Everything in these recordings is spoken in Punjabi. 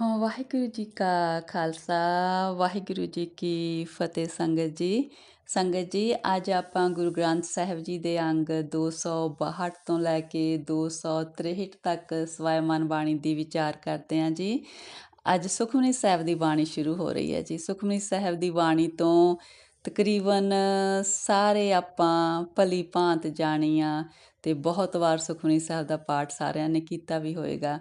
ਹਾਂ, ਵਾਹਿਗੁਰੂ ਜੀ ਕਾ ਖਾਲਸਾ, ਵਾਹਿਗੁਰੂ ਜੀ ਕੀ ਫਤਿਹ ਸੰਗਤ ਜੀ। ਸੰਗਤ ਜੀ, ਅੱਜ ਆਪਾਂ ਗੁਰੂ ਗ੍ਰੰਥ ਸਾਹਿਬ ਜੀ ਦੇ ਅੰਗ 262 ਤੋਂ ਲੈ ਕੇ 263 ਤੱਕ ਸਵੈਮਨ ਬਾਣੀ ਦੀ ਵਿਚਾਰ ਕਰਦੇ ਹਾਂ ਜੀ। ਅੱਜ ਸੁਖਮਨੀ ਸਾਹਿਬ ਦੀ ਬਾਣੀ ਸ਼ੁਰੂ ਹੋ ਰਹੀ ਹੈ ਜੀ। ਸੁਖਮਨੀ ਸਾਹਿਬ ਦੀ ਬਾਣੀ ਤੋਂ ਤਕਰੀਬਨ ਸਾਰੇ ਆਪਾਂ ਭਲੀ ਭਾਂਤ ਜਾਣੀਆਂ ਤੇ ਬਹੁਤ ਵਾਰ ਸੁਖਮਨੀ ਸਾਹਿਬ ਦਾ ਪਾਠ ਸਾਰਿਆਂ ਨੇ ਕੀਤਾ ਵੀ ਹੋਏਗਾ।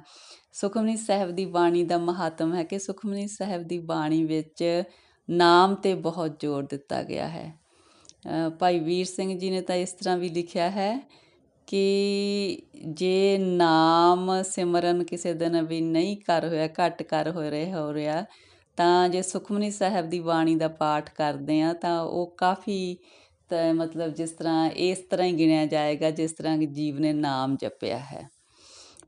ਸੁਖਮਨੀ ਸਾਹਿਬ ਦੀ ਬਾਣੀ ਦਾ ਮਹੱਤਵ ਹੈ ਕਿ ਸੁਖਮਨੀ ਸਾਹਿਬ ਦੀ ਬਾਣੀ ਵਿੱਚ ਨਾਮ ਤੇ ਬਹੁਤ ਜ਼ੋਰ ਦਿੱਤਾ ਗਿਆ ਹੈ। ਭਾਈ ਵੀਰ ਸਿੰਘ ਜੀ ਨੇ ਤਾਂ ਇਸ ਤਰ੍ਹਾਂ ਵੀ ਲਿਖਿਆ ਹੈ ਕਿ ਜੇ ਨਾਮ ਸਿਮਰਨ ਕਿਸੇ ਦਿਨ ਵੀ ਨਹੀਂ ਕਰ ਹੋਇਆ, ਘੱਟ ਕਰ ਹੋ ਰਿਹਾ ਹੋ ਰਿਹਾ, ਤਾਂ ਜੇ ਸੁਖਮਨੀ ਸਾਹਿਬ ਦੀ ਬਾਣੀ ਦਾ ਪਾਠ ਕਰਦੇ ਆ ਤਾਂ ਉਹ ਕਾਫੀ ਮਤਲਬ ਜਿਸ ਤਰ੍ਹਾਂ ਇਸ ਤਰ੍ਹਾਂ ਹੀ ਗਿਣਿਆ ਜਾਏਗਾ, ਜਿਸ ਤਰ੍ਹਾਂ ਕਿ ਜੀਵ ਨੇ ਨਾਮ ਜਪਿਆ ਹੈ।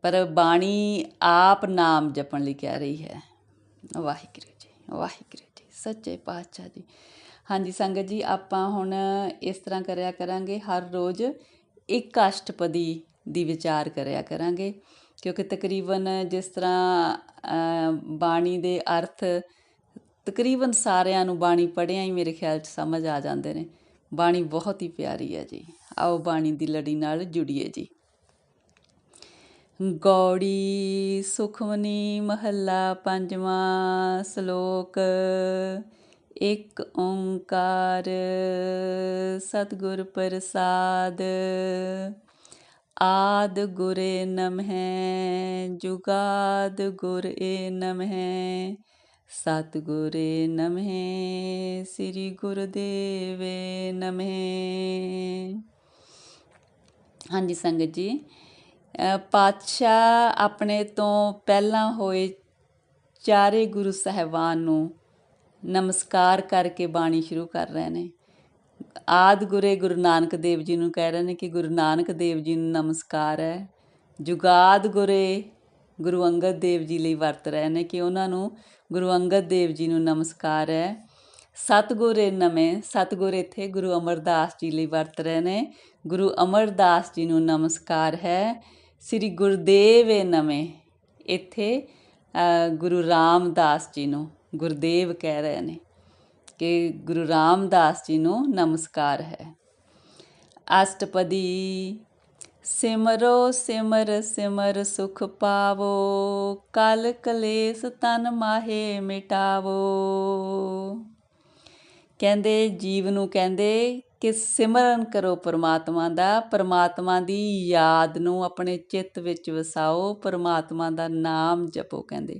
ਪਰ ਬਾਣੀ ਆਪ ਨਾਮ ਜਪਣ ਲਈ ਕਹਿ ਰਹੀ ਹੈ। ਵਾਹਿਗੁਰੂ ਜੀ ਵਾਹਿਗੁਰੂ ਜੀ, ਸੱਚੇ ਪਾਤਸ਼ਾਹ ਜੀ। ਹਾਂਜੀ ਸੰਗਤ ਜੀ, ਆਪਾਂ ਹੁਣ ਇਸ ਤਰ੍ਹਾਂ ਕਰਿਆ ਕਰਾਂਗੇ। ਹਰ ਰੋਜ਼ ਇੱਕ ਅਸ਼ਟਪਦੀ ਦੀ ਵਿਚਾਰ ਕਰਿਆ ਕਰਾਂਗੇ। ਕਿਉਂਕਿ ਤਕਰੀਬਨ ਜਿਸ ਤਰ੍ਹਾਂ ਬਾਣੀ ਦੇ ਅਰਥ ਤਕਰੀਬਨ ਸਾਰਿਆਂ ਨੂੰ ਬਾਣੀ ਪੜ੍ਹਿਆ ਹੀ ਮੇਰੇ ਖਿਆਲ 'ਚ ਸਮਝ ਆ ਜਾਂਦੇ ਨੇ। ਬਾਣੀ ਬਹੁਤ ਹੀ ਪਿਆਰੀ ਹੈ ਜੀ। ਆਓ ਬਾਣੀ ਦੀ ਲੜੀ ਨਾਲ ਜੁੜੀਏ ਜੀ। ਗੌੜੀ, ਸੁਖਮਨੀ, ਮਹੱਲਾ, ਪੰਜਵਾਂ ਸ਼ਲੋਕ। ਇੱਕ ਓੰਕਾਰ, ਸਤਗੁਰ ਪ੍ਰਸਾਦ। ਆਦ ਗੁਰੇ ਨਮਹਿ, ਜੁਗਾਦ ਗੁਰ ਏ ਨਮਹਿ। ਸਤਗੁਰੇ ਨਮਹਿ, ਸ੍ਰੀ ਗੁਰਦੇਵੇ ਨਮਹਿ। ਹਾਂਜੀ, ਸੰਗਤ ਜੀ ਪਾਤਸ਼ਾਹ ਆਪਣੇ ਤੋਂ ਪਹਿਲਾਂ ਹੋਏ ਚਾਰੇ ਗੁਰੂ ਸਾਹਿਬਾਨ ਨੂੰ ਨਮਸਕਾਰ ਕਰਕੇ ਬਾਣੀ ਸ਼ੁਰੂ ਕਰ ਰਹੇ ਨੇ। ਆਦ ਗੁਰੇ ਗੁਰੂ ਨਾਨਕ ਦੇਵ ਜੀ ਨੂੰ ਕਹਿ ਰਹੇ ਨੇ ਕਿ ਗੁਰੂ ਨਾਨਕ ਦੇਵ ਜੀ ਨੂੰ ਨਮਸਕਾਰ ਹੈ। ਜੁਗਾਦ ਗੁਰੇ ਗੁਰੂ ਅੰਗਦ ਦੇਵ ਜੀ ਲਈ ਵਰਤ ਰਹੇ ਨੇ ਕਿ ਉਹਨਾਂ ਨੂੰ ਗੁਰੂ ਅੰਗਦ ਦੇਵ ਜੀ ਨੂੰ ਨਮਸਕਾਰ ਹੈ। ਸਤਗੁਰੇ ਨਵੇਂ ਸਤਗੁਰ ਇੱਥੇ ਗੁਰੂ ਅਮਰਦਾਸ ਜੀ ਲਈ ਵਰਤ ਰਹੇ ਨੇ। ਗੁਰੂ ਅਮਰਦਾਸ ਜੀ ਨੂੰ ਨਮਸਕਾਰ ਹੈ। ਸ੍ਰੀ ਗੁਰਦੇਵ ਏ ਨਵੇਂ ਇੱਥੇ ਗੁਰੂ ਰਾਮਦਾਸ ਜੀ ਨੂੰ ਗੁਰਦੇਵ ਕਹਿ ਰਹੇ ਨੇ ਕਿ ਗੁਰੂ ਰਾਮਦਾਸ ਜੀ ਨੂੰ ਨਮਸਕਾਰ ਹੈ। ਅਸ਼ਟਪਦੀ, ਸਿਮਰੋ, ਸਿਮਰ ਸਿਮਰ ਸੁਖ ਪਾਵੋ, ਕਲ ਕਲੇਸ਼ ਤਨ ਮਾਹੇ ਮਿਟਾਵੋ। ਕਹਿੰਦੇ, ਜੀਵ ਨੂੰ ਕਹਿੰਦੇ ਕਿ ਸਿਮਰਨ ਕਰੋ ਪਰਮਾਤਮਾ ਦਾ, ਪਰਮਾਤਮਾ ਦੀ ਯਾਦ ਨੂੰ ਆਪਣੇ ਚਿੱਤ ਵਿੱਚ ਵਸਾਓ, ਪਰਮਾਤਮਾ ਦਾ ਨਾਮ ਜਪੋ ਕਹਿੰਦੇ।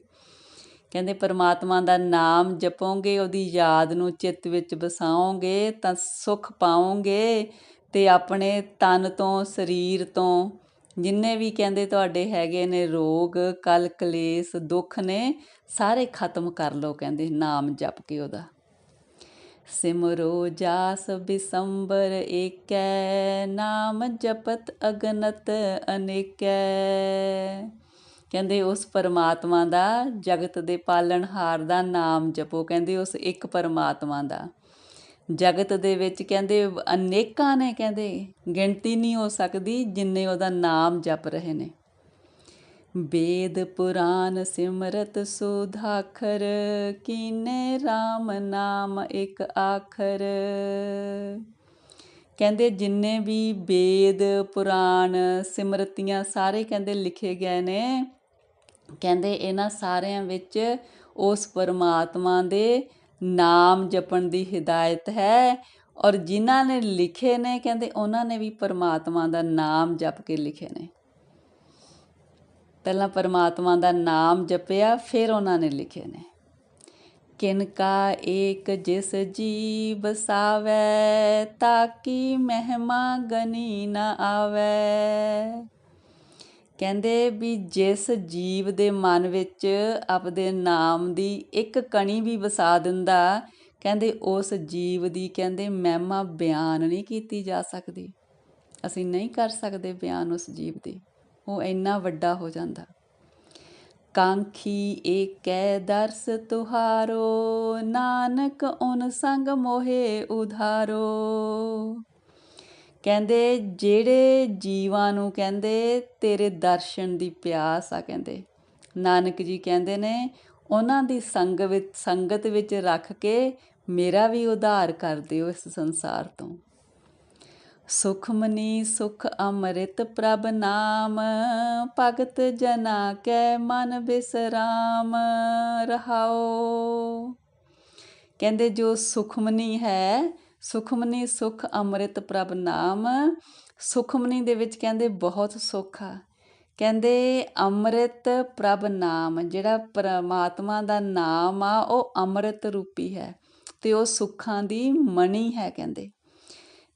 ਕਹਿੰਦੇ ਪਰਮਾਤਮਾ ਦਾ ਨਾਮ ਜਪੋਗੇ, ਉਹਦੀ ਯਾਦ ਨੂੰ ਚਿੱਤ ਵਿੱਚ ਵਸਾਓਗੇ, ਤਾਂ ਸੁਖ ਪਾਓਗੇ ਤੇ ਆਪਣੇ ਤਨ ਤੋਂ, ਸਰੀਰ ਤੋਂ ਜਿੰਨੇ ਵੀ ਕਹਿੰਦੇ ਤੁਹਾਡੇ ਹੈਗੇ ਨੇ ਰੋਗ, ਕਲ ਕਲੇਸ਼, ਦੁੱਖ ਨੇ, ਸਾਰੇ ਖਤਮ ਕਰ ਲਓ ਕਹਿੰਦੇ ਨਾਮ ਜਪ ਕੇ ਉਹਦਾ। ਸਿਮਰੋ ਜਾਸ ਬਿਸੰਬਰ ਏਕੈ, ਨਾਮ ਜਪਤ ਅਗਨਤ ਅਨੇਕੈ। ਕਹਿੰਦੇ ਉਸ ਪਰਮਾਤਮਾ ਦਾ ਜਗਤ ਦੇ ਪਾਲਣਹਾਰ ਦਾ ਨਾਮ ਜਪੋ, ਕਹਿੰਦੇ ਉਸ ਇੱਕ ਪਰਮਾਤਮਾ ਦਾ। ਜਗਤ ਦੇ ਵਿੱਚ ਕਹਿੰਦੇ ਅਨੇਕਾਂ ਨੇ, ਕਹਿੰਦੇ ਗਿਣਤੀ ਨਹੀਂ ਹੋ ਸਕਦੀ ਜਿੰਨੇ ਉਹਦਾ ਨਾਮ ਜਪ ਰਹੇ ਨੇ। ਵੇਦ ਪੁਰਾਨ ਸਿਮਰਤ ਸੁਧਾਖਰ ਕੀਨੇ RAM ਨਾਮ ਇੱਕ ਆਖਰ। ਕਹਿੰਦੇ ਜਿੰਨੇ ਵੀ ਵੇਦ ਪੁਰਾਨ ਸਿਮਰਤੀਆਂ ਸਾਰੇ ਕਹਿੰਦੇ ਲਿਖੇ ਗਏ ਨੇ, ਕਹਿੰਦੇ ਇਹਨਾਂ ਸਾਰਿਆਂ ਵਿੱਚ ਉਸ ਪਰਮਾਤਮਾ ਦੇ ਨਾਮ ਜਪਣ ਦੀ ਹਿਦਾਇਤ ਹੈ ਔਰ ਜਿਨ੍ਹਾਂ ਨੇ ਲਿਖੇ ਨੇ, ਕਹਿੰਦੇ ਉਹਨਾਂ ਨੇ ਵੀ ਪਰਮਾਤਮਾ ਦਾ ਨਾਮ ਜਪ ਕੇ ਲਿਖੇ ਨੇ। ਪਹਿਲਾਂ ਪਰਮਾਤਮਾ ਦਾ ਨਾਮ ਜਪਿਆ, ਫਿਰ ਉਹਨਾਂ ਨੇ ਲਿਖੇ ਨੇ। ਕਿਨਕਾ ਏਕ ਜਿਸ ਜੀ ਬਸਾਵੇ ਤਾਕੀ ਮਹਿਮਾ ਗਨੀ ਨਾ ਆਵੇ। ਕਹਿੰਦੇ ਵੀ ਜਿਸ ਜੀਵ ਦੇ ਮਨ ਵਿੱਚ ਆਪਦੇ ਨਾਮ ਦੀ ਇੱਕ ਕਣੀ ਵੀ ਵਸਾ ਦਿੰਦਾ, ਕਹਿੰਦੇ ਉਸ ਜੀਵ ਦੀ, ਕਹਿੰਦੇ ਮਹਿਮਾ ਬਿਆਨ ਨਹੀਂ ਕੀਤੀ ਜਾ ਸਕਦੀ। ਅਸੀਂ ਨਹੀਂ ਕਰ ਸਕਦੇ ਬਿਆਨ ਉਸ ਜੀਵ ਦੀ। ਉਹ ਇੰਨਾ ਵੱਡਾ ਹੋ ਜਾਂਦਾ। ਕਾਂਖੀ ਏਕੈ ਦਰਸ ਤੁਹਾਰੋ, ਨਾਨਕ ਓਨ ਸੰਗ ਮੋਹੇ ਉਧਾਰੋ। ਕਹਿੰਦੇ, ਜਿਹੜੇ ਜੀਵਾਂ ਨੂੰ ਕਹਿੰਦੇ, ਤੇਰੇ ਦਰਸ਼ਨ ਦੀ ਪਿਆਸ ਆ ਕਹਿੰਦੇ। ਨਾਨਕ ਜੀ ਕਹਿੰਦੇ ਨੇ, ਉਹਨਾਂ ਦੀ ਸੰਗ ਵਿੱਚ ਸੰਗਤ ਵਿੱਚ ਰੱਖ ਕੇ ਮੇਰਾ ਵੀ ਉਧਾਰ ਕਰ ਦਿਓ ਇਸ ਸੰਸਾਰ ਤੋਂ। ਸੁਖਮਨੀ ਸੁਖ ਅੰਮ੍ਰਿਤ ਪ੍ਰਭ ਨਾਮ, ਭਗਤ ਜਨਾ ਕੈ ਮਨ ਬਿਸਰਾਮ ਰਹਾਓ ਕਹਿੰਦੇ ਜੋ ਸੁਖਮਨੀ ਹੈ ਸੁਖਮਨੀ ਸੁਖ ਅੰਮ੍ਰਿਤ ਪ੍ਰਭ ਨਾਮ ਸੁਖਮਨੀ ਦੇ ਵਿੱਚ ਕਹਿੰਦੇ ਬਹੁਤ ਸੁੱਖ ਆ। ਕਹਿੰਦੇ ਅੰਮ੍ਰਿਤ ਪ੍ਰਭ ਨਾਮ, ਜਿਹੜਾ ਪਰਮਾਤਮਾ ਦਾ ਨਾਮ ਆ, ਉਹ ਅੰਮ੍ਰਿਤ ਰੂਪੀ ਹੈ ਤੇ ਉਹ ਸੁੱਖਾਂ ਦੀ ਮਣੀ ਹੈ ਕਹਿੰਦੇ।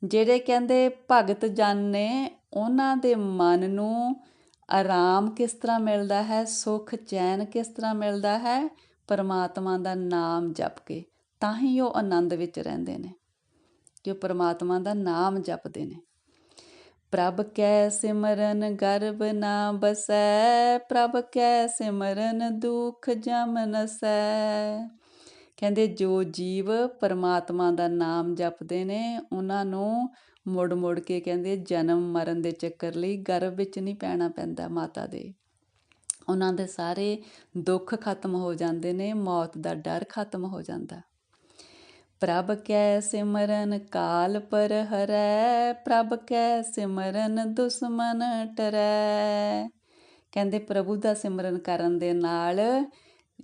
ਜਿਹੜੇ ਕਹਿੰਦੇ ਭਗਤ ਜਨ ਨੇ, ਉਹਨਾਂ ਦੇ ਮਨ ਨੂੰ ਆਰਾਮ ਕਿਸ ਤਰ੍ਹਾਂ ਮਿਲਦਾ ਹੈ, ਸੁਖ ਚੈਨ ਕਿਸ ਤਰ੍ਹਾਂ ਮਿਲਦਾ ਹੈ, ਪਰਮਾਤਮਾ ਦਾ ਨਾਮ ਜਪ ਕੇ। ਤਾਂ ਹੀ ਉਹ ਆਨੰਦ ਵਿੱਚ ਰਹਿੰਦੇ ਨੇ ਕਿ ਉਹ ਪਰਮਾਤਮਾ ਦਾ ਨਾਮ ਜਪਦੇ ਨੇ। ਪ੍ਰਭ ਕੈ ਸਿਮਰਨ ਗਰਬ ਨਾ ਬਸੈ, ਪ੍ਰਭ ਕੈ ਸਿਮਰਨ ਦੁਖ ਜਮ ਨਸੈ। ਕਹਿੰਦੇ ਜੋ ਜੀਵ ਪਰਮਾਤਮਾ ਦਾ ਨਾਮ ਜਪਦੇ ਨੇ, ਉਹਨਾਂ ਨੂੰ ਮੁੜ ਮੁੜ ਕੇ ਕਹਿੰਦੇ ਜਨਮ ਮਰਨ ਦੇ ਚੱਕਰ ਲਈ ਗਰਭ ਵਿੱਚ ਨਹੀਂ ਪੈਣਾ ਪੈਂਦਾ ਮਾਤਾ ਦੇ। ਉਹਨਾਂ ਦੇ ਸਾਰੇ ਦੁੱਖ ਖਤਮ ਹੋ ਜਾਂਦੇ ਨੇ, ਮੌਤ ਦਾ ਡਰ ਖਤਮ ਹੋ ਜਾਂਦਾ। ਪ੍ਰਭ ਕੈ ਸਿਮਰਨ ਕਾਲ ਪਰ ਹਰੈ, ਪ੍ਰਭ ਕੈ ਸਿਮਰਨ ਦੁਸ਼ਮਨ ਟਰੈ। ਕਹਿੰਦੇ ਪ੍ਰਭੂ ਦਾ ਸਿਮਰਨ ਕਰਨ ਦੇ ਨਾਲ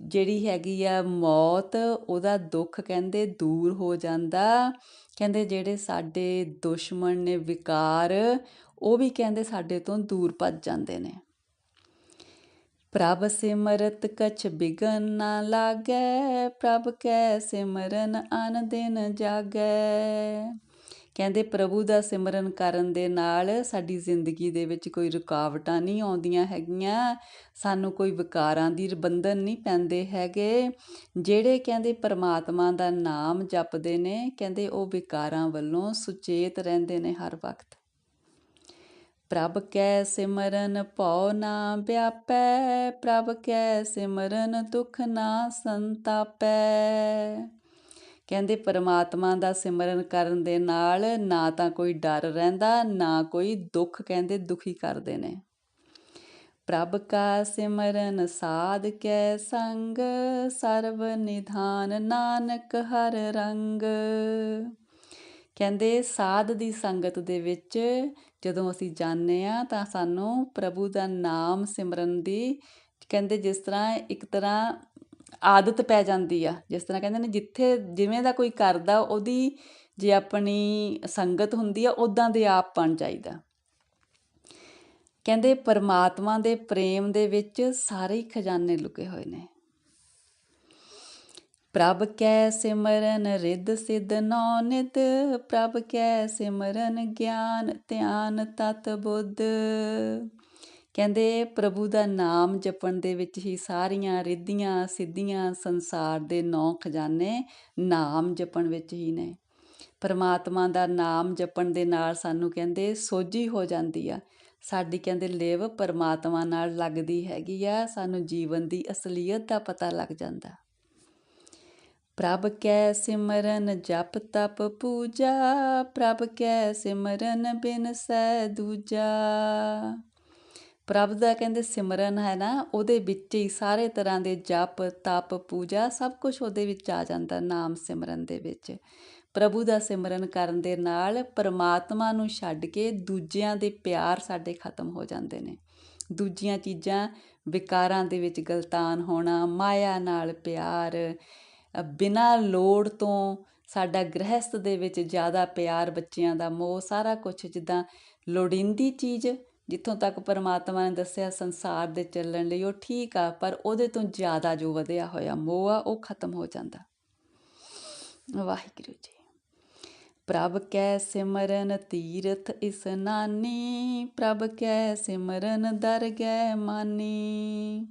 ਜਿਹੜੀ ਹੈਗੀ ਆ ਮੌਤ, ਉਹਦਾ ਦੁੱਖ ਕਹਿੰਦੇ ਦੂਰ ਹੋ ਜਾਂਦਾ। ਕਹਿੰਦੇ ਜਿਹੜੇ ਸਾਡੇ ਦੁਸ਼ਮਣ ਨੇ ਵਿਕਾਰ, ਉਹ ਵੀ ਕਹਿੰਦੇ ਸਾਡੇ ਤੋਂ ਦੂਰ ਭੱਜ ਜਾਂਦੇ ਨੇ। ਪ੍ਰਭ ਸਿਮਰਤ ਕਛ ਬਿਗਨ ਨਾ ਲਾਗੈ, ਪ੍ਰਭ ਕੈ ਸਿਮਰਨ ਅਨ ਦਿਨ ਜਾਗੈ। ਕਹਿੰਦੇ ਪ੍ਰਭੂ ਦਾ ਸਿਮਰਨ ਕਰਨ ਦੇ ਨਾਲ ਸਾਡੀ ਜ਼ਿੰਦਗੀ ਦੇ ਵਿੱਚ ਕੋਈ ਰੁਕਾਵਟਾਂ ਨਹੀਂ ਆਉਂਦੀਆਂ ਹੈਗੀਆਂ। ਸਾਨੂੰ ਕੋਈ ਵਿਕਾਰਾਂ ਦੀ ਬੰਧਨ ਨਹੀਂ ਪੈਂਦੇ ਹੈਗੇ। ਜਿਹੜੇ ਕਹਿੰਦੇ ਪਰਮਾਤਮਾ ਦਾ ਨਾਮ ਜਪਦੇ ਨੇ, ਕਹਿੰਦੇ ਉਹ ਵਿਕਾਰਾਂ ਵੱਲੋਂ ਸੁਚੇਤ ਰਹਿੰਦੇ ਨੇ ਹਰ ਵਕਤ। ਪ੍ਰਭ ਕੈ ਸਿਮਰਨ ਭਉ ਨਾ ਵਿਆਪੈ, ਪ੍ਰਭ ਕੈ ਸਿਮਰਨ ਦੁਖ ਨਾ ਸੰਤਾਪੈ। ਕਹਿੰਦੇ ਪਰਮਾਤਮਾ ਦਾ ਸਿਮਰਨ ਕਰਨ ਦੇ ਨਾਲ ਨਾ ਤਾਂ ਕੋਈ ਡਰ ਰਹਿੰਦਾ, ਨਾ ਕੋਈ ਦੁੱਖ ਕਹਿੰਦੇ ਦੁਖੀ ਕਰਦੇ ਨੇ। ਪ੍ਰਭ ਕਾ ਸਿਮਰਨ ਸਾਧ ਕੈ ਸੰਗ, ਸਰਬ ਨਿਧਾਨ ਨਾਨਕ ਹਰ ਰੰਗ। ਕਹਿੰਦੇ ਸਾਧ ਦੀ ਸੰਗਤ ਦੇ ਵਿੱਚ ਜਦੋਂ ਅਸੀਂ ਜਾਂਦੇ ਆ ਤਾਂ ਸਾਨੂੰ ਪ੍ਰਭੂ ਦਾ ਨਾਮ ਸਿਮਰਨ ਦੀ, ਕਹਿੰਦੇ ਜਿਸ ਤਰ੍ਹਾਂ ਇੱਕ ਤਰ੍ਹਾਂ ਆਦਤ ਪੈ ਜਾਂਦੀ ਆ। ਜਿਸ ਤਰ੍ਹਾਂ ਕਹਿੰਦੇ ਨੇ, ਜਿੱਥੇ ਜਿਵੇਂ ਦਾ ਕੋਈ ਕਰਦਾ, ਉਹਦੀ ਜੇ ਆਪਣੀ ਸੰਗਤ ਹੁੰਦੀ ਆ ਉਦਾਂ ਦੇ ਆਪ ਬਣ ਜਾਈਦਾ। ਕਹਿੰਦੇ, ਪਰਮਾਤਮਾ ਦੇ ਪ੍ਰੇਮ ਦੇ ਵਿੱਚ ਸਾਰੇ ਖਜ਼ਾਨੇ ਲੁਕੇ ਹੋਏ ਨੇ। ਪ੍ਰਭ ਕੈ ਸਿਮਰਨ ਰਿੱਧ ਸਿਧ ਨੌ ਨਿਤ ਪ੍ਰਭ ਕੈ ਸਿਮਰਨ ਗਿਆਨ ਧਿਆਨ ਤਤ ਬੁੱਧ। ਕਹਿੰਦੇ ਪ੍ਰਭੂ ਦਾ ਨਾਮ ਜਪਣ ਦੇ ਵਿੱਚ ਹੀ ਸਾਰੀਆਂ ਰਿੱਧੀਆਂ, ਸਿੱਧੀਆਂ ਸੰਸਾਰ ਦੇ ਨੌ ਖਜ਼ਾਨੇ ਨਾਮ ਜਪਣ ਵਿੱਚ ਹੀ ਨੇ। ਪਰਮਾਤਮਾ ਦਾ ਨਾਮ ਜਪਣ ਦੇ ਨਾਲ ਸਾਨੂੰ ਕਹਿੰਦੇ ਸੋਝੀ ਹੋ ਜਾਂਦੀ ਆ। ਸਾਡੀ ਕਹਿੰਦੇ ਲੇਵ ਪਰਮਾਤਮਾ ਨਾਲ ਲੱਗਦੀ ਹੈਗੀ ਆ, ਸਾਨੂੰ ਜੀਵਨ ਦੀ ਅਸਲੀਅਤ ਦਾ ਪਤਾ ਲੱਗ ਜਾਂਦਾ। ਪ੍ਰਭ ਕੈ ਸਿਮਰਨ ਜਪ ਤਪ ਪੂਜਾ, ਪ੍ਰਭ ਕੈ ਸਿਮਰਨ ਬਿਨ ਸੈ ਦੂਜਾ। ਪ੍ਰਭ ਦਾ ਕਹਿੰਦੇ ਸਿਮਰਨ ਹੈ ਨਾ, ਉਹਦੇ ਵਿੱਚ ਹੀ ਸਾਰੇ ਤਰ੍ਹਾਂ ਦੇ ਜਪ, ਤਪ, ਪੂਜਾ ਸਭ ਕੁਝ ਉਹਦੇ ਵਿੱਚ ਆ ਜਾਂਦਾ ਨਾਮ ਸਿਮਰਨ ਦੇ ਵਿੱਚ। ਪ੍ਰਭੂ ਦਾ ਸਿਮਰਨ ਕਰਨ ਦੇ ਨਾਲ ਪਰਮਾਤਮਾ ਨੂੰ ਛੱਡ ਕੇ ਦੂਜਿਆਂ ਦੇ ਪਿਆਰ ਸਾਡੇ ਖਤਮ ਹੋ ਜਾਂਦੇ ਨੇ। ਦੂਜੀਆਂ ਚੀਜ਼ਾਂ, ਵਿਕਾਰਾਂ ਦੇ ਵਿੱਚ ਗਲਤਾਨ ਹੋਣਾ, ਮਾਇਆ ਨਾਲ ਪਿਆਰ ਬਿਨਾਂ ਲੋੜ ਤੋਂ ਸਾਡਾ ਗ੍ਰਹਿਸਥ ਦੇ ਵਿੱਚ ਜ਼ਿਆਦਾ ਪਿਆਰ ਬੱਚਿਆਂ ਦਾ ਮੋਹ, ਸਾਰਾ ਕੁਝ ਜਿੱਦਾਂ ਲੋੜੀਂਦੀ ਚੀਜ਼ ਜਿੱਥੋਂ ਤੱਕ ਪਰਮਾਤਮਾ ਨੇ ਦੱਸਿਆ ਸੰਸਾਰ ਦੇ ਚੱਲਣ ਲਈ ਉਹ ਠੀਕ ਆ, ਪਰ ਉਹਦੇ ਤੋਂ ਜ਼ਿਆਦਾ ਜੋ ਵਧਿਆ ਹੋਇਆ ਮੋਹ ਆ, ਉਹ ਖਤਮ ਹੋ ਜਾਂਦਾ। ਵਾਹਿਗੁਰੂ ਜੀ। ਪ੍ਰਭ ਕੈ ਸਿਮਰਨ ਤੀਰਥ ਇਸਨਾਨੀ ਪ੍ਰਭ ਕੈ ਸਿਮਰਨ ਦਰਗਹਿ ਮਾਨੀ।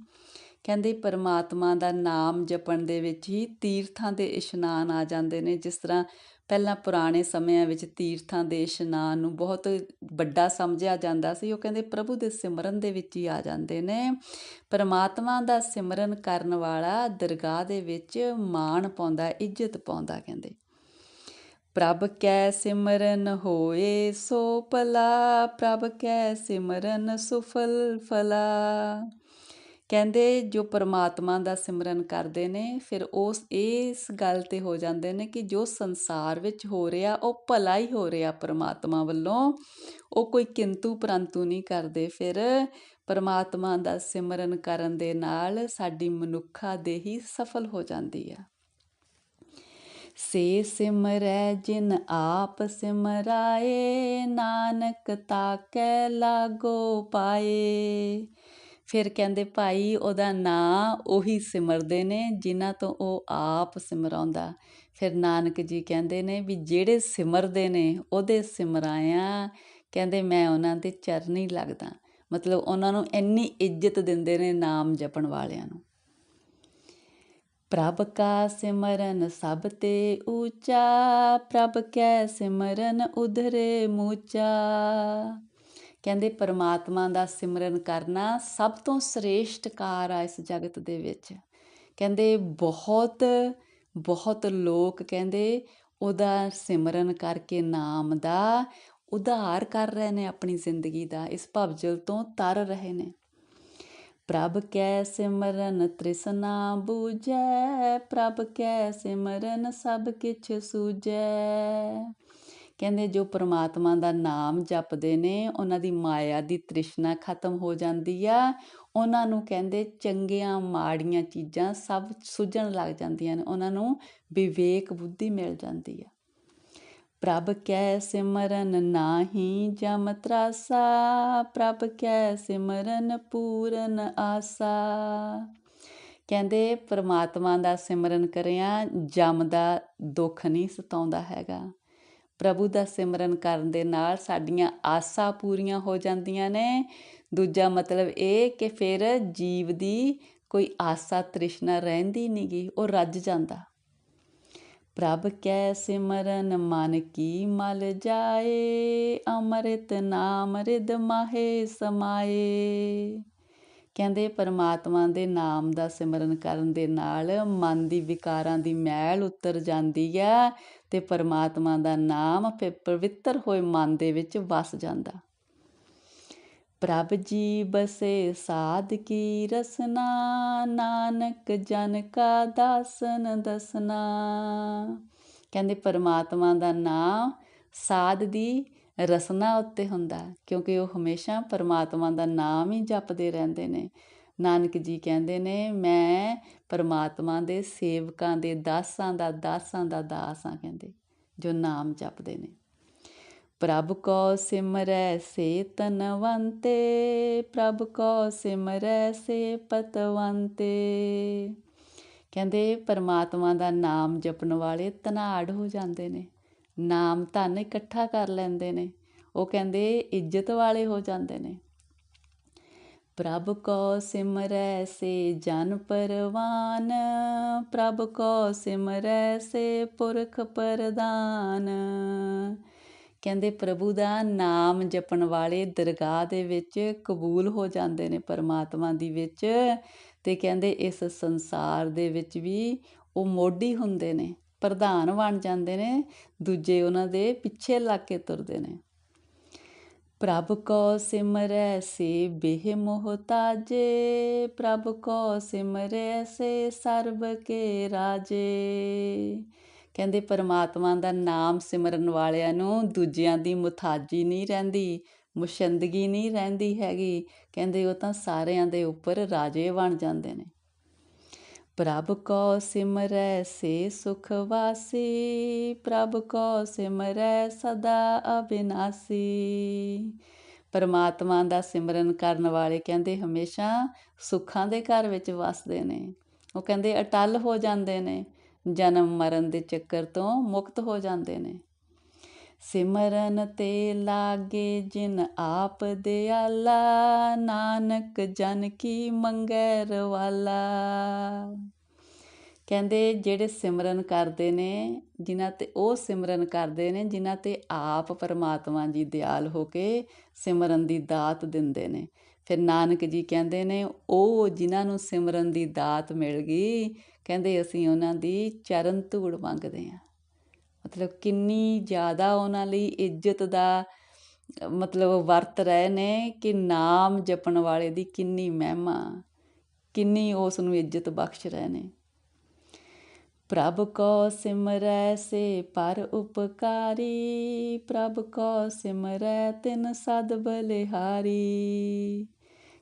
ਕਹਿੰਦੇ ਪਰਮਾਤਮਾ ਦਾ ਨਾਮ ਜਪਣ ਦੇ ਵਿੱਚ ਹੀ ਤੀਰਥਾਂ ਦੇ ਇਸ਼ਨਾਨ ਆ ਜਾਂਦੇ ਨੇ। ਜਿਸ ਤਰ੍ਹਾਂ ਪਹਿਲਾਂ ਪੁਰਾਣੇ ਸਮਿਆਂ ਵਿੱਚ ਤੀਰਥਾਂ ਦੇ ਇਸ਼ਨਾਨ ਨੂੰ ਬਹੁਤ ਵੱਡਾ ਸਮਝਿਆ ਜਾਂਦਾ ਸੀ, ਉਹ ਕਹਿੰਦੇ ਪ੍ਰਭੂ ਦੇ ਸਿਮਰਨ ਦੇ ਵਿੱਚ ਹੀ ਆ ਜਾਂਦੇ ਨੇ। ਪਰਮਾਤਮਾ ਦਾ ਸਿਮਰਨ ਕਰਨ ਵਾਲਾ ਦਰਗਾਹ ਦੇ ਵਿੱਚ ਮਾਣ ਪਾਉਂਦਾ, ਇੱਜ਼ਤ ਪਾਉਂਦਾ ਕਹਿੰਦੇ। ਪ੍ਰਭ ਕੈ ਸਿਮਰਨ ਹੋਏ ਸੋ ਭਲਾ, ਪ੍ਰਭ ਕੈ ਸਿਮਰਨ ਸੁਫਲ ਫਲਾ। ਕਹਿੰਦੇ ਜੋ ਪਰਮਾਤਮਾ ਦਾ ਸਿਮਰਨ ਕਰਦੇ ਨੇ, ਫਿਰ ਉਸ, ਇਸ ਗੱਲ ਤੇ ਹੋ ਜਾਂਦੇ ਨੇ ਕਿ ਜੋ ਸੰਸਾਰ ਵਿੱਚ ਹੋ ਰਿਹਾ, ਉਹ ਭਲਾ ਹੀ ਹੋ ਰਿਹਾ ਪਰਮਾਤਮਾ ਵੱਲੋਂ। ਉਹ ਕੋਈ ਕਿੰਤੂ ਪਰੰਤੂ ਨਹੀਂ ਕਰਦੇ। ਫਿਰ ਪਰਮਾਤਮਾ ਦਾ ਸਿਮਰਨ ਕਰਨ ਦੇ ਨਾਲ ਸਾਡੀ ਮਨੁੱਖਾ ਦੇਹੀ ਸਫਲ ਹੋ ਜਾਂਦੀ ਆ। ਸੇ ਸਿਮਰੈ, ਜਿਨ ਆਪ ਸਿਮਰਾਏ, ਨਾਨਕ ਤਾਕੈ ਲਾਗੋ ਪਾਏ। ਫਿਰ ਕਹਿੰਦੇ, ਭਾਈ, ਉਹਦਾ ਨਾਂ ਉਹੀ ਸਿਮਰਦੇ ਨੇ ਜਿਨ੍ਹਾਂ ਤੋਂ ਉਹ ਆਪ ਸਿਮਰਾਉਂਦਾ। ਫਿਰ ਨਾਨਕ ਜੀ ਕਹਿੰਦੇ ਨੇ ਵੀ ਜਿਹੜੇ ਸਿਮਰਦੇ ਨੇ ਉਹਦੇ ਸਿਮਰਾਇਆ। ਕਹਿੰਦੇ, ਮੈਂ ਉਹਨਾਂ ਦੇ ਚਰਨੀ ਲੱਗਦਾ। ਮਤਲਬ ਉਹਨਾਂ ਨੂੰ ਇੰਨੀ ਇੱਜ਼ਤ ਦਿੰਦੇ ਨੇ ਨਾਮ ਜਪਣ ਵਾਲਿਆਂ ਨੂੰ। ਪ੍ਰਭ ਕਾ ਸਿਮਰਨ ਸਭ ਤੇ ਊਚਾ ਪ੍ਰਭ ਕੈ ਸਿਮਰਨ ਉਧਰੇ ਮੂਚਾ। ਕਹਿੰਦੇ ਪਰਮਾਤਮਾ ਦਾ ਸਿਮਰਨ ਕਰਨਾ ਸਭ ਤੋਂ ਸ੍ਰੇਸ਼ਟ ਕਾਰ ਆ ਇਸ ਜਗਤ ਦੇ ਵਿੱਚ। ਕਹਿੰਦੇ ਬਹੁਤ ਬਹੁਤ ਲੋਕ ਕਹਿੰਦੇ ਉਹਦਾ ਸਿਮਰਨ ਕਰਕੇ ਨਾਮ ਦਾ ਉਧਾਰ ਕਰ ਰਹੇ ਨੇ ਆਪਣੀ ਜ਼ਿੰਦਗੀ ਦਾ, ਇਸ ਭਵਜਲ ਤੋਂ ਤਰ ਰਹੇ ਨੇ। ਪ੍ਰਭ ਕੈ ਸਿਮਰਨ ਤ੍ਰਿਸ਼ਨਾ ਬੂਝੈ, ਪ੍ਰਭ ਕੈ ਸਿਮਰਨ ਸਭ ਕਿਛ ਸੂਝੈ। ਕਹਿੰਦੇ ਜੋ ਪਰਮਾਤਮਾ ਦਾ ਨਾਮ ਜਪਦੇ ਨੇ, ਉਹਨਾਂ ਦੀ ਮਾਇਆ ਦੀ ਤ੍ਰਿਸ਼ਨਾ ਖਤਮ ਹੋ ਜਾਂਦੀ ਆ। ਉਹਨਾਂ ਨੂੰ ਕਹਿੰਦੇ ਚੰਗੀਆਂ ਮਾੜੀਆਂ ਚੀਜ਼ਾਂ ਸਭ ਸੁਝਣ ਲੱਗ ਜਾਂਦੀਆਂ ਨੇ। ਉਹਨਾਂ ਨੂੰ ਵਿਵੇਕ ਬੁੱਧੀ ਮਿਲ ਜਾਂਦੀ ਆ। ਪ੍ਰਭ ਕੈ ਸਿਮਰਨ ਨਾਹੀ ਜਮ ਤਰਾਸਾ, ਪ੍ਰਭ ਕੈ ਸਿਮਰਨ ਪੂਰਨ ਆਸਾ। ਕਹਿੰਦੇ ਪ੍ਰਮਾਤਮਾ ਦਾ ਸਿਮਰਨ ਕਰਿਆ ਜਮ ਦਾ ਦੁੱਖ ਨਹੀਂ ਸਤਾਉਂਦਾ ਹੈਗਾ। ਪ੍ਰਭੂ ਦਾ ਸਿਮਰਨ ਕਰਨ ਦੇ ਨਾਲ ਸਾਡੀਆਂ ਆਸਾਂ ਪੂਰੀਆਂ ਹੋ ਜਾਂਦੀਆਂ ਨੇ। ਦੂਜਾ ਮਤਲਬ ਇਹ ਕਿ ਫਿਰ ਜੀਵ ਦੀ ਕੋਈ ਆਸਾ ਤ੍ਰਿਸ਼ਨਾ ਰਹਿੰਦੀ ਨਹੀਂਗੀ ਉਹ ਰੱਜ ਜਾਂਦਾ। ਪ੍ਰਭ ਕੈ ਸਿਮਰਨ, ਮਨ ਕੀ ਮਲ ਜਾਏ, ਅੰਮ੍ਰਿਤ ਨਾਮ ਰਿਦ ਮਾਹੇ ਸਮਾਏ। ਕਹਿੰਦੇ ਪਰਮਾਤਮਾ ਦੇ ਨਾਮ ਦਾ ਸਿਮਰਨ ਕਰਨ ਦੇ ਨਾਲ ਮਨ ਦੀ ਵਿਕਾਰਾਂ ਦੀ ਮੈਲ ਉਤਰ ਜਾਂਦੀ ਹੈ ਤੇ ਪਰਮਾਤਮਾ ਦਾ ਨਾਮ ਪਵਿੱਤਰ ਹੋਏ ਮਨ ਦੇ ਵਿੱਚ ਵਸ ਜਾਂਦਾ। ਪ੍ਰਭ ਜੀ ਬਸੇ ਸਾਧ ਕੀ ਰਸਨਾ, ਨਾਨਕ ਜਨ ਕਾ ਦਾਸਨ ਦਸਨਾ। ਕਹਿੰਦੇ ਪਰਮਾਤਮਾ ਦਾ ਨਾਮ ਸਾਧ ਦੀ ਰਸਨਾ ਉੱਤੇ ਹੁੰਦਾ ਕਿਉਂਕਿ ਉਹ ਹਮੇਸ਼ਾ ਪਰਮਾਤਮਾ ਦਾ ਨਾਮ ਹੀ ਜਪਦੇ ਰਹਿੰਦੇ ਨੇ। ਨਾਨਕ ਜੀ ਕਹਿੰਦੇ ਨੇ, ਮੈਂ ਪਰਮਾਤਮਾ ਦੇ ਸੇਵਕਾਂ ਦੇ ਦਾਸਾਂ ਦਾ ਦਾਸਾਂ ਦਾ ਦਾਸ ਆ ਕਹਿੰਦੇ, ਜੋ ਨਾਮ ਜਪਦੇ ਨੇ। ਪ੍ਰਭ ਕੋ ਸਿਮਰੈ ਸੇ ਤਨਵੰਤੇ, ਪ੍ਰਭ ਕੋ ਸਿਮਰੈ ਸੇ ਪਤਵੰਤੇ। ਕਹਿੰਦੇ ਪਰਮਾਤਮਾ ਦਾ ਨਾਮ ਜਪਣ ਵਾਲੇ ਤਨਾੜ ਹੋ ਜਾਂਦੇ ਨੇ, ਨਾਮ ਧਨ ਇਕੱਠਾ ਕਰ ਲੈਂਦੇ ਨੇ, ਉਹ ਕਹਿੰਦੇ ਇੱਜ਼ਤ ਵਾਲੇ ਹੋ ਜਾਂਦੇ ਨੇ। ਪ੍ਰਭ ਕੋ ਸਿਮਰੈ ਸੇ ਜਨ ਪਰਵਾਨ, ਪ੍ਰਭ ਕੋ ਸਿਮਰੈ ਸੇ ਪੁਰਖ ਪਰਦਾਨ ਕਹਿੰਦੇ ਪ੍ਰਭੂ ਦਾ ਨਾਮ ਜਪਣ ਵਾਲੇ ਦਰਗਾਹ ਦੇ ਵਿੱਚ ਕਬੂਲ ਹੋ ਜਾਂਦੇ ਨੇ ਪਰਮਾਤਮਾ ਦੀ ਵਿੱਚ ਤੇ ਕਹਿੰਦੇ ਇਸ ਸੰਸਾਰ ਦੇ ਵਿੱਚ ਵੀ ਉਹ ਮੋਢੀ ਹੁੰਦੇ ਨੇ, ਪ੍ਰਧਾਨ ਬਣ ਜਾਂਦੇ ਨੇ, ਦੂਜੇ ਉਹਨਾਂ ਦੇ ਪਿੱਛੇ ਲੱਗ ਕੇ ਤੁਰਦੇ ਨੇ। ਪ੍ਰਭ ਕੋ ਸਿਮਰੈ ਸੇ ਬਿਹ ਮੋਹਤਾਜੇ, ਪ੍ਰਭ ਕੋ ਸਿਮਰੈ ਸੇ ਸਰਬ ਕੇ ਰਾਜੇ। ਕਹਿੰਦੇ ਪਰਮਾਤਮਾ ਦਾ ਨਾਮ ਸਿਮਰਨ ਵਾਲਿਆਂ ਨੂੰ ਦੂਜਿਆਂ ਦੀ ਮੁਥਾਜੀ ਨਹੀਂ ਰਹਿੰਦੀ, ਮੁਸ਼ੰਦਗੀ ਨਹੀਂ ਰਹਿੰਦੀ ਹੈਗੀ। ਕਹਿੰਦੇ ਉਹ ਤਾਂ ਸਾਰਿਆਂ ਦੇ ਉੱਪਰ ਰਾਜੇ ਬਣ ਜਾਂਦੇ ਨੇ। ਪ੍ਰਭ ਕੋ ਸਿਮਰੈ ਸੇ ਸੁਖ ਵਾਸੀ, ਪ੍ਰਭ ਕੋ ਸਿਮਰੈ ਸਦਾ ਅਬਿਨਾਸੀ। ਪਰਮਾਤਮਾ ਦਾ ਸਿਮਰਨ ਕਰਨ ਵਾਲੇ ਕਹਿੰਦੇ ਹਮੇਸ਼ਾ ਸੁੱਖਾਂ ਦੇ ਘਰ ਵਿੱਚ ਵਸਦੇ ਨੇ। ਉਹ ਕਹਿੰਦੇ ਅਟਲ ਹੋ ਜਾਂਦੇ ਨੇ, ਜਨਮ ਮਰਨ ਦੇ ਚੱਕਰ ਤੋਂ ਮੁਕਤ ਹੋ ਜਾਂਦੇ ਨੇ। ਸਿਮਰਨ ਤੇ ਲਾਗੇ ਜਿਨ ਆਪ ਦਿਆਲਾ ਨਾਨਕ ਜਨ ਕੀ ਮੰਗੈ ਰਵਾਲਾ ਕਹਿੰਦੇ ਜਿਹੜੇ ਸਿਮਰਨ ਕਰਦੇ ਨੇ, ਜਿਨ੍ਹਾਂ ਤੇ ਉਹ ਸਿਮਰਨ ਕਰਦੇ ਨੇ, ਜਿਨ੍ਹਾਂ ਤੇ ਆਪ ਪਰਮਾਤਮਾ ਜੀ ਦਿਆਲ ਹੋ ਕੇ ਸਿਮਰਨ ਦੀ ਦਾਤ ਦਿੰਦੇ ਨੇ। ਫਿਰ ਨਾਨਕ ਜੀ ਕਹਿੰਦੇ ਨੇ, ਉਹ ਜਿਨ੍ਹਾਂ ਨੂੰ ਸਿਮਰਨ ਦੀ ਦਾਤ ਮਿਲ ਗਈ, ਕਹਿੰਦੇ ਅਸੀਂ ਉਹਨਾਂ ਦੀ ਚਰਨ ਧੂੜ ਮੰਗਦੇ ਹਾਂ। ਮਤਲਬ ਕਿੰਨੀ ਜ਼ਿਆਦਾ ਉਹਨਾਂ ਲਈ ਇੱਜ਼ਤ ਦਾ, ਮਤਲਬ ਵਰਤ ਰਹੇ ਨੇ ਕਿ ਨਾਮ ਜਪਣ ਵਾਲੇ ਦੀ ਕਿੰਨੀ ਮਹਿਮਾ, ਕਿੰਨੀ ਉਸ ਨੂੰ ਇੱਜ਼ਤ ਬਖਸ਼ ਰਹੇ ਨੇ। ਪ੍ਰਭ ਕੋ ਸਿਮਰੈ ਸੇ ਪਰ ਉਪਕਾਰੀ, ਪ੍ਰਭ ਕੋ ਸਿਮਰੈ ਤਿਨ ਸਦ ਬਲਿਹਾਰੀ।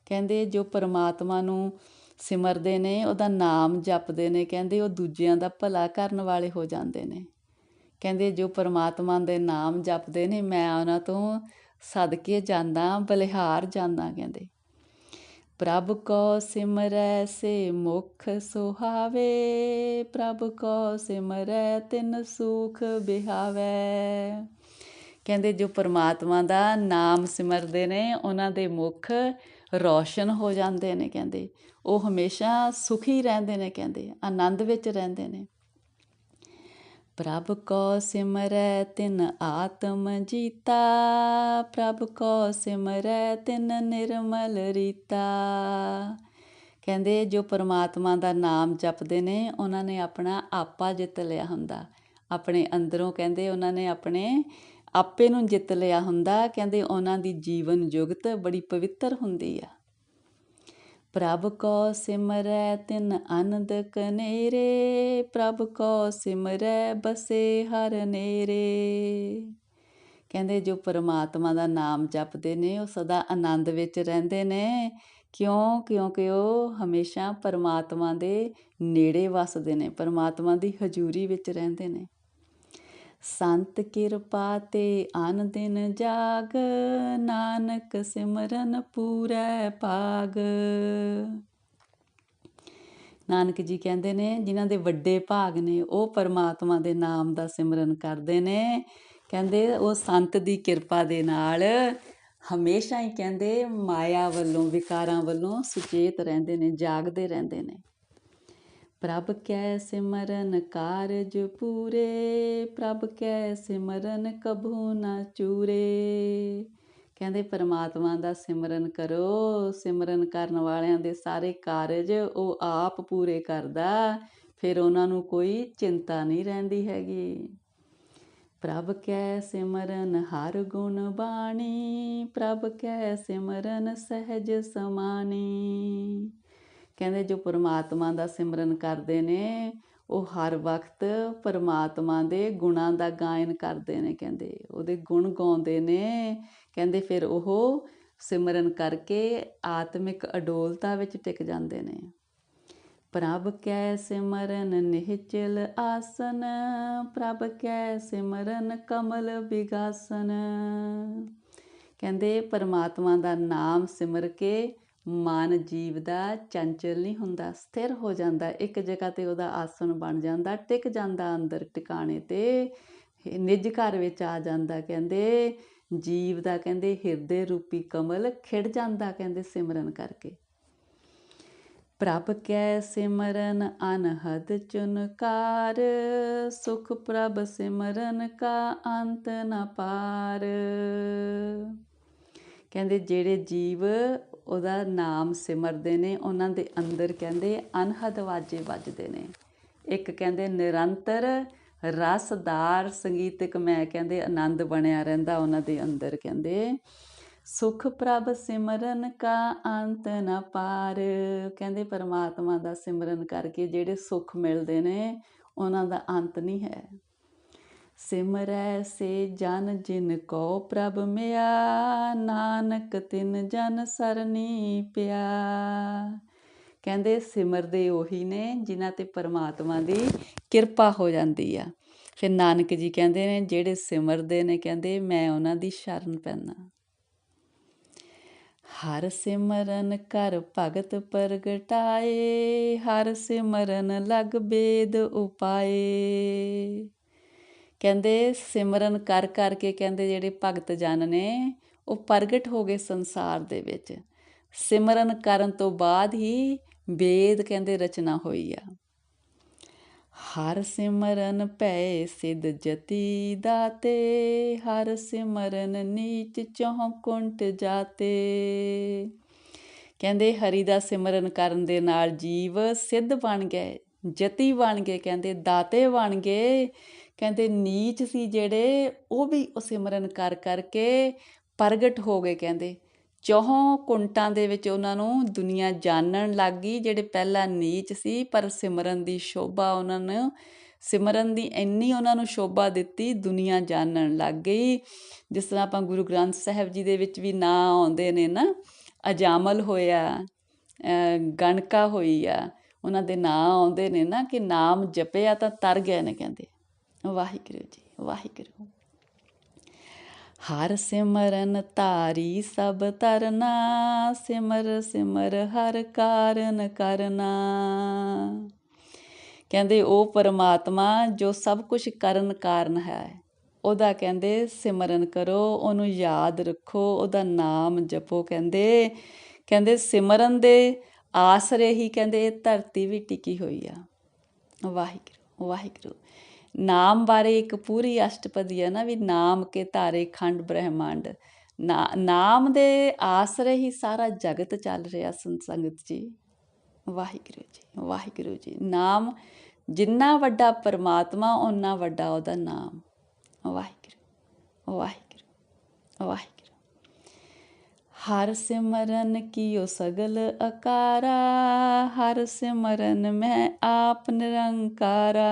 ਕਹਿੰਦੇ ਜੋ ਪਰਮਾਤਮਾ ਨੂੰ ਸਿਮਰਦੇ ਨੇ, ਉਹਦਾ ਨਾਮ ਜਪਦੇ ਨੇ, ਕਹਿੰਦੇ ਉਹ ਦੂਜਿਆਂ ਦਾ ਭਲਾ ਕਰਨ ਵਾਲੇ ਹੋ ਜਾਂਦੇ ਨੇ। ਕਹਿੰਦੇ ਜੋ ਪਰਮਾਤਮਾ ਦੇ ਨਾਮ ਜਪਦੇ ਨੇ, ਮੈਂ ਉਹਨਾਂ ਤੋਂ ਸਦਕੇ ਜਾਂਦਾ, ਬਲਿਹਾਰ ਜਾਂਦਾ ਕਹਿੰਦੇ। ਪ੍ਰਭ ਕੋ ਸਿਮਰੈ ਸੇ ਮੁਖ ਸੁਹਾਵੇ, ਪ੍ਰਭ ਕੋ ਸਿਮਰੈ ਤਿਨ ਸੁਖ ਬਿਹਾਵੇ। ਕਹਿੰਦੇ ਜੋ ਪਰਮਾਤਮਾ ਦਾ ਨਾਮ ਸਿਮਰਦੇ ਨੇ, ਉਹਨਾਂ ਦੇ ਮੁਖ ਰੌਸ਼ਨ ਹੋ ਜਾਂਦੇ ਨੇ ਕਹਿੰਦੇ। ਉਹ ਹਮੇਸ਼ਾ ਸੁਖੀ ਰਹਿੰਦੇ ਨੇ ਕਹਿੰਦੇ, ਆਨੰਦ ਵਿੱਚ ਰਹਿੰਦੇ ਨੇ। ਪ੍ਰਭ ਕੋ ਸਿਮਰੈ ਤਿਨ ਆਤਮ ਜੀਤਾ, ਪ੍ਰਭ ਕੋ ਸਿਮਰੈ ਤਿਨ ਨਿਰਮਲ ਰੀਤਾ। ਕਹਿੰਦੇ ਜੋ ਪਰਮਾਤਮਾ ਦਾ ਨਾਮ ਜਪਦੇ ਨੇ, ਉਹਨਾਂ ਨੇ ਆਪਣਾ ਆਪਾ ਜਿੱਤ ਲਿਆ ਹੁੰਦਾ। ਆਪਣੇ ਅੰਦਰੋਂ ਕਹਿੰਦੇ ਉਹਨਾਂ ਨੇ ਆਪਣੇ ਆਪੇ ਨੂੰ ਜਿੱਤ ਲਿਆ ਹੁੰਦਾ। ਕਹਿੰਦੇ ਉਹਨਾਂ ਦੀ ਜੀਵਨ ਜੁਗਤ ਬੜੀ ਪਵਿੱਤਰ ਹੁੰਦੀ ਆ। ਪ੍ਰਭ ਕੋ ਸਿਮਰੈ ਤਿਨ ਅਨੰਦ ਕਨੇਰੇ, ਪ੍ਰਭ ਕੋ ਸਿਮਰੈ ਬਸੇ ਹਰ ਨੇਰੇ। ਕਹਿੰਦੇ ਜੋ ਪਰਮਾਤਮਾ ਦਾ ਨਾਮ ਜਪਦੇ ਨੇ, ਉਹ ਸਦਾ ਆਨੰਦ ਵਿੱਚ ਰਹਿੰਦੇ ਨੇ। ਕਿਉਂ? ਕਿਉਂਕਿ ਉਹ ਹਮੇਸ਼ਾ ਪਰਮਾਤਮਾ ਦੇ ਨੇੜੇ ਵਸਦੇ ਨੇ, ਪਰਮਾਤਮਾ ਦੀ ਹਜ਼ੂਰੀ ਵਿੱਚ ਰਹਿੰਦੇ ਨੇ। ਸੰਤ ਕਿਰਪਾ ਤੇ ਆਨ ਦਿਨ ਜਾਗ, ਨਾਨਕ ਸਿਮਰਨ ਪੂਰੈ ਭਾਗ। ਨਾਨਕ ਜੀ ਕਹਿੰਦੇ ਨੇ, ਜਿਨ੍ਹਾਂ ਦੇ ਵੱਡੇ ਭਾਗ ਨੇ, ਉਹ ਪਰਮਾਤਮਾ ਦੇ ਨਾਮ ਦਾ ਸਿਮਰਨ ਕਰਦੇ ਨੇ। ਕਹਿੰਦੇ, ਉਹ ਸੰਤ ਦੀ ਕਿਰਪਾ ਦੇ ਨਾਲ ਹਮੇਸ਼ਾ ਹੀ ਕਹਿੰਦੇ, ਮਾਇਆ ਵੱਲੋਂ, ਵਿਕਾਰਾਂ ਵੱਲੋਂ ਸੁਚੇਤ ਰਹਿੰਦੇ ਨੇ, ਜਾਗਦੇ ਰਹਿੰਦੇ ਨੇ। ਪ੍ਰਭ ਕੈ ਸਿਮਰਨ ਕਾਰਜ ਪੂਰੇ, ਪ੍ਰਭ ਕੈ ਸਿਮਰਨ ਕਭੂ ਨਾ ਚੂਰੇ। ਕਹਿੰਦੇ ਪਰਮਾਤਮਾ ਦਾ ਸਿਮਰਨ ਕਰੋ, ਸਿਮਰਨ ਕਰਨ ਵਾਲਿਆਂ ਦੇ ਸਾਰੇ ਕਾਰਜ ਉਹ ਆਪ ਪੂਰੇ ਕਰਦਾ, ਫਿਰ ਉਹਨਾਂ ਨੂੰ ਕੋਈ ਚਿੰਤਾ ਨਹੀਂ ਰਹਿੰਦੀ ਹੈਗੀ। ਪ੍ਰਭ ਕੈ ਸਿਮਰਨ ਹਰ ਗੁਣ ਬਾਣੀ, ਪ੍ਰਭ ਕੈ ਸਿਮਰਨ ਸਹਿਜ ਸਮਾਨੀ ਕਹਿੰਦੇ ਜੋ ਪਰਮਾਤਮਾ ਦਾ ਸਿਮਰਨ ਕਰਦੇ ਨੇ, ਉਹ ਹਰ ਵਕਤ ਪਰਮਾਤਮਾ ਦੇ ਗੁਣਾਂ ਦਾ ਗਾਇਨ ਕਰਦੇ ਨੇ ਕਹਿੰਦੇ। ਉਹਦੇ ਗੁਣ ਗਾਉਂਦੇ ਨੇ, ਕਹਿੰਦੇ ਫਿਰ ਉਹ ਸਿਮਰਨ ਕਰਕੇ ਆਤਮਿਕ ਅਡੋਲਤਾ ਵਿੱਚ ਟਿਕ ਜਾਂਦੇ ਨੇ। ਪ੍ਰਭ ਕੈ ਸਿਮਰਨ ਨਿਹਚਲ ਆਸਨ, ਪ੍ਰਭ ਕੈ ਸਿਮਰਨ ਕਮਲ ਵਿਗਾਸਨ ਕਹਿੰਦੇ ਪਰਮਾਤਮਾ ਦਾ ਨਾਮ ਸਿਮਰ ਕੇ ਮਨ ਜੀਵ ਦਾ ਚੰਚਲ ਨਹੀਂ ਹੁੰਦਾ, ਸਥਿਰ ਹੋ ਜਾਂਦਾ, ਇੱਕ ਜਗ੍ਹਾ ਤੇ ਉਹਦਾ ਆਸਣ ਬਣ ਜਾਂਦਾ, ਟਿਕ ਜਾਂਦਾ ਅੰਦਰ ਟਿਕਾਣੇ ਤੇ ਨਿਜ ਘਰ ਵਿੱਚ ਆ ਜਾਂਦਾ ਕਹਿੰਦੇ ਜੀਵ ਦਾ ਕਹਿੰਦੇ ਹਿਰਦੇ ਰੂਪੀ ਕਮਲ, ਖਿੜ ਜਾਂਦਾ ਕਹਿੰਦੇ ਸਿਮਰਨ ਕਰਕੇ। ਪ੍ਰਭ ਕੈ ਸਿਮਰਨ ਅਨਹਦ ਚੁਨਕਾਰ, ਸੁਖ ਪ੍ਰਭ ਸਿਮਰਨ ਕਾ ਅੰਤ ਨ ਪਾਰ। ਕਹਿੰਦੇ ਜਿਹੜੇ ਜੀਵ ਉਹਦਾ ਨਾਮ ਸਿਮਰਦੇ ਨੇ, ਉਹਨਾਂ ਦੇ ਅੰਦਰ ਕਹਿੰਦੇ ਅਨਹਦ ਵਾਜੇ ਵੱਜਦੇ ਨੇ। ਇੱਕ ਕਹਿੰਦੇ, ਨਿਰੰਤਰ ਰਸਦਾਰ ਸੰਗੀਤਕ ਮੈਂ ਕਹਿੰਦੇ, ਆਨੰਦ ਬਣਿਆ ਰਹਿੰਦਾ ਉਹਨਾਂ ਦੇ ਅੰਦਰ ਕਹਿੰਦੇ। ਸੁਖ ਪ੍ਰਭ ਸਿਮਰਨ ਕਾ ਅੰਤ ਨ ਪਾਰ ਕਹਿੰਦੇ, ਪਰਮਾਤਮਾ ਦਾ ਸਿਮਰਨ ਕਰਕੇ ਜਿਹੜੇ ਸੁਖ ਮਿਲਦੇ ਨੇ, ਉਹਨਾਂ ਦਾ ਅੰਤ ਨਹੀਂ ਹੈ। ਸਿਮਰੈ ਸੇ ਜਨ ਜਿਨ ਕੋ ਪ੍ਰਭ ਮਿਆ, ਨਾਨਕ ਤਿਨ ਜਨ ਸਰਨੀ ਪਿਆ। ਕਹਿੰਦੇ ਸਿਮਰਦੇ ਉਹੀ ਨੇ ਜਿਨ੍ਹਾਂ ਤੇ ਪਰਮਾਤਮਾ ਦੀ ਕਿਰਪਾ ਹੋ ਜਾਂਦੀ ਆ। ਫਿਰ ਨਾਨਕ ਜੀ ਕਹਿੰਦੇ ਨੇ, ਜਿਹੜੇ ਸਿਮਰਦੇ ਨੇ, ਕਹਿੰਦੇ ਮੈਂ ਉਹਨਾਂ ਦੀ ਸ਼ਰਨ ਪੈਣਾ ਹਰ ਸਿਮਰਨ ਕਰ ਭਗਤ ਪ੍ਰਗਟਾਏ, ਹਰ ਸਿਮਰਨ ਲਗ ਬੇਦ ਉਪਾਏ। ਕਹਿੰਦੇ ਸਿਮਰਨ ਕਰ ਕਰਕੇ ਕਹਿੰਦੇ ਜਿਹੜੇ ਭਗਤ ਜਨ ਨੇ, ਉਹ ਪ੍ਰਗਟ ਹੋ ਗਏ ਸੰਸਾਰ ਦੇ ਵਿੱਚ। ਸਿਮਰਨ ਕਰਨ ਤੋਂ ਬਾਅਦ ਹੀ ਵੇਦ ਕਹਿੰਦੇ ਰਚਨਾ ਹੋਈ ਆ। ਹਰ ਸਿਮਰਨ ਭੈ ਸਿਧ ਜਤੀ ਦਾਤੇ, ਹਰ ਸਿਮਰਨ ਨੀਚ ਚੌਹ ਕੁੰਟ ਜਾਤੇ। ਕਹਿੰਦੇ ਹਰੀ ਦਾ ਸਿਮਰਨ ਕਰਨ ਦੇ ਨਾਲ ਜੀਵ ਸਿੱਧ ਬਣ ਗਏ, ਜਤੀ ਬਣ ਗਏ, ਕਹਿੰਦੇ ਦਾਤੇ ਬਣ ਗਏ ਕਹਿੰਦੇ ਨੀਚ ਸੀ ਜਿਹੜੇ ਉਹ ਵੀ ਉਹ ਸਿਮਰਨ ਕਰ ਕਰਕੇ ਪ੍ਰਗਟ ਹੋ ਗਏ ਕਹਿੰਦੇ। ਚੌਹਾਂ ਕੁੰਟਾਂ ਦੇ ਵਿੱਚ ਉਹਨਾਂ ਨੂੰ ਦੁਨੀਆ ਜਾਣਨ ਲੱਗ ਗਈ ਜਿਹੜੇ ਪਹਿਲਾਂ ਨੀਚ ਸੀ, ਪਰ ਸਿਮਰਨ ਦੀ ਸ਼ੋਭਾ ਉਹਨਾਂ ਨੂੰ, ਸਿਮਰਨ ਦੀ ਇੰਨੀ ਉਹਨਾਂ ਨੂੰ ਸ਼ੋਭਾ ਦਿੱਤੀ, ਦੁਨੀਆ ਜਾਣਨ ਲੱਗ ਗਈ। ਜਿਸ ਤਰ੍ਹਾਂ ਆਪਾਂ ਗੁਰੂ ਗ੍ਰੰਥ ਸਾਹਿਬ ਜੀ ਦੇ ਵਿੱਚ ਵੀ ਨਾਂ ਆਉਂਦੇ ਨੇ ਨਾ, ਅਜਾਮਲ ਹੋਇਆ ਗਣਕਾ ਹੋਈ ਆ, ਉਹਨਾਂ ਦੇ ਨਾਂ ਆਉਂਦੇ ਨੇ ਨਾ ਕਿ ਨਾਮ ਜਪਿਆ ਤਾਂ ਤਰ ਗਏ ਨੇ ਕਹਿੰਦੇ। ਵਾਹਿਗੁਰੂ ਜੀ, ਵਾਹਿਗੁਰੂ। ਹਰ ਸਿਮਰਨ ਧਾਰੀ ਸਭ ਤਰਨਾ ਸਿਮਰ ਸਿਮਰ ਹਰ ਕਾਰਨ ਕਰਨਾ। ਕਹਿੰਦੇ ਉਹ ਪਰਮਾਤਮਾ ਜੋ ਸਭ ਕੁਝ ਕਰਨ ਕਾਰਨ ਹੈ, ਉਹਦਾ ਕਹਿੰਦੇ ਸਿਮਰਨ ਕਰੋ, ਉਹਨੂੰ ਯਾਦ ਰੱਖੋ, ਉਹਦਾ ਨਾਮ ਜਪੋ ਕਹਿੰਦੇ। ਕਹਿੰਦੇ ਸਿਮਰਨ ਦੇ ਆਸਰੇ ਹੀ ਕਹਿੰਦੇ ਇਹ ਧਰਤੀ ਵੀ ਟਿਕੀ ਹੋਈ ਆ। ਵਾਹਿਗੁਰੂ ਵਾਹਿਗੁਰੂ। ਨਾਮ ਬਾਰੇ ਇੱਕ ਪੂਰੀ ਅਸ਼ਟਪਦੀ ਹੈ ਨਾ ਵੀ ਨਾਮ ਕੇ ਧਾਰੇ ਖੰਡ ਬ੍ਰਹਿਮੰਡ। ਨਾਮ ਦੇ ਆਸਰੇ ਹੀ ਸਾਰਾ ਜਗਤ ਚੱਲ ਰਿਹਾ ਸੰਸੰਗਤ ਜੀ। ਵਾਹਿਗੁਰੂ ਜੀ ਵਾਹਿਗੁਰੂ ਜੀ। ਨਾਮ ਜਿੰਨਾ ਵੱਡਾ ਪਰਮਾਤਮਾ, ਓਨਾ ਵੱਡਾ ਉਹਦਾ ਨਾਮ। ਵਾਹਿਗੁਰੂ ਵਾਹਿਗੁਰੂ ਵਾਹਿਗੁਰੂ। ਹਰ ਸਿਮਰਨ ਕੀਓ ਸਗਲ ਅਕਾਰਾ, ਹਰ ਸਿਮਰਨ ਮੈਂ ਆਪ ਨਿਰੰਕਾਰਾ।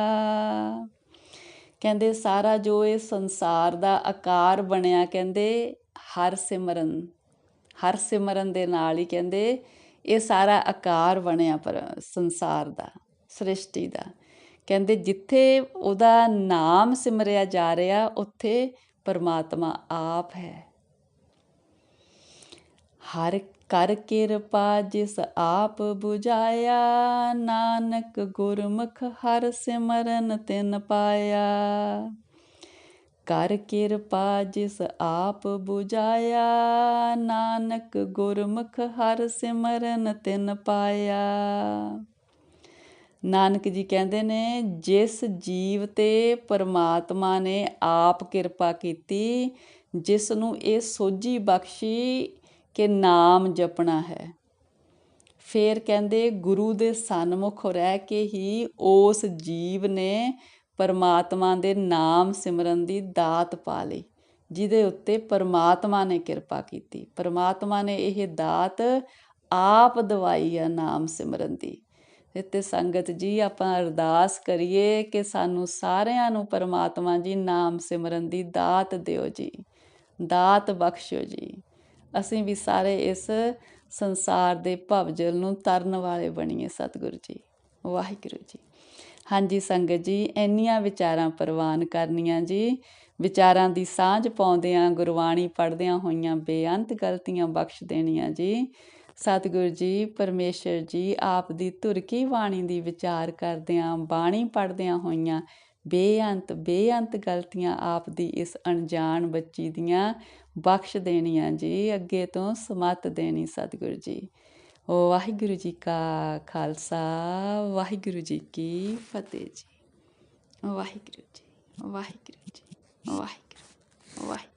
ਕਹਿੰਦੇ ਸਾਰਾ ਜੋ ਇਹ ਸੰਸਾਰ ਦਾ ਆਕਾਰ ਬਣਿਆ ਕਹਿੰਦੇ ਹਰ ਸਿਮਰਨ ਹਰ ਸਿਮਰਨ ਦੇ ਨਾਲ ਹੀ ਕਹਿੰਦੇ ਇਹ ਸਾਰਾ ਆਕਾਰ ਬਣਿਆ ਪਰ ਸੰਸਾਰ ਦਾ, ਸ੍ਰਿਸ਼ਟੀ ਦਾ। ਕਹਿੰਦੇ ਜਿੱਥੇ ਉਹਦਾ ਨਾਮ ਸਿਮਰਿਆ ਜਾ ਰਿਹਾ, ਉੱਥੇ ਪਰਮਾਤਮਾ ਆਪ ਹੈ। ਹਰ ਕਰ ਕਿਰਪਾ ਜਿਸ ਆਪ 부ਝਾਇਆ ਨਾਨਕ ਗੁਰਮੁਖ ਹਰ ਸਿਮਰਨ ਤਿਨ ਪਾਇਆ। ਕਰ ਕਿਰਪਾ ਜਿਸ ਆਪ 부ਝਾਇਆ ਨਾਨਕ ਗੁਰਮੁਖ ਹਰ ਸਿਮਰਨ ਤਿਨ ਪਾਇਆ। ਨਾਨਕ ਜੀ ਕਹਿੰਦੇ ਨੇ, ਜਿਸ ਜੀਵ ਤੇ ਪਰਮਾਤਮਾ ਨੇ ਆਪ ਕਿਰਪਾ ਕੀਤੀ ਜਿਸ ਨੂੰ ਇਹ ਸੋਝੀ ਬਖਸ਼ੀ ਕਿ ਨਾਮ ਜਪਣਾ ਹੈ। ਫੇਰ ਕਹਿੰਦੇ, ਗੁਰੂ ਦੇ ਸਨਮੁਖ ਰਹਿ ਕੇ ਹੀ ਉਸ ਜੀਵ ਨੇ ਪਰਮਾਤਮਾ ਦੇ ਨਾਮ ਸਿਮਰਨ ਦੀ ਦਾਤ ਪਾ ਲਈ, ਜਿਹਦੇ ਉੱਤੇ ਪਰਮਾਤਮਾ ਨੇ ਕਿਰਪਾ ਕੀਤੀ। ਪਰਮਾਤਮਾ ਨੇ ਇਹ ਦਾਤ ਆਪ ਦਵਾਈ ਆ ਨਾਮ ਸਿਮਰਨ ਦੀ। ਤੇ ਸੰਗਤ ਜੀ, ਆਪਾਂ ਅਰਦਾਸ ਕਰੀਏ ਕਿ ਸਾਨੂੰ ਸਾਰਿਆਂ ਨੂੰ ਪਰਮਾਤਮਾ ਜੀ ਨਾਮ ਸਿਮਰਨ ਦੀ ਦਾਤ ਦਿਓ ਜੀ। ਦਾਤ ਬਖਸ਼ੋ ਜੀ। ਅਸੀਂ ਵੀ ਸਾਰੇ ਇਸ ਸੰਸਾਰ ਦੇ ਭਵਜਲ ਨੂੰ ਤਰਨ ਵਾਲੇ ਬਣੀਏ ਸਤਿਗੁਰੂ ਜੀ, ਵਾਹਿਗੁਰੂ ਜੀ। ਹਾਂਜੀ ਸੰਗਤ ਜੀ, ਇੰਨੀਆਂ ਵਿਚਾਰਾਂ ਪ੍ਰਵਾਨ ਕਰਨੀਆਂ ਜੀ। ਵਿਚਾਰਾਂ ਦੀ ਸਾਂਝ ਪਾਉਂਦਿਆਂ, ਗੁਰਬਾਣੀ ਪੜ੍ਹਦਿਆਂ ਹੋਈਆਂ ਬੇਅੰਤ ਗਲਤੀਆਂ ਬਖਸ਼ ਦੇਣੀਆਂ ਜੀ। ਸਤਿਗੁਰੂ ਜੀ, ਪਰਮੇਸ਼ਰ ਜੀ, ਆਪ ਦੀ ਧੁਰ ਕੀ ਬਾਣੀ ਦੀ ਵਿਚਾਰ ਕਰਦਿਆਂ, ਬਾਣੀ ਪੜ੍ਹਦਿਆਂ ਹੋਈਆਂ ਬੇਅੰਤ ਬੇਅੰਤ ਗਲਤੀਆਂ ਆਪ ਦੀ ਇਸ ਅਣਜਾਣ ਬੱਚੀ ਦੀਆਂ ਬਖਸ਼ ਦੇਣੀ ਆ ਜੀ, ਅੱਗੇ ਤੋਂ ਸਮਤ ਦੇਣੀ ਸਤਿਗੁਰੂ ਜੀ। ਵਾਹਿਗੁਰੂ ਜੀ ਕਾ ਖਾਲਸਾ, ਵਾਹਿਗੁਰੂ ਜੀ ਕੀ ਫਤਿਹ ਜੀ। ਵਾਹਿਗੁਰੂ ਜੀ ਵਾਹਿਗੁਰੂ ਜੀ, ਵਾਹਿਗੁਰੂ ਵਾਹਿਗੁਰੂ।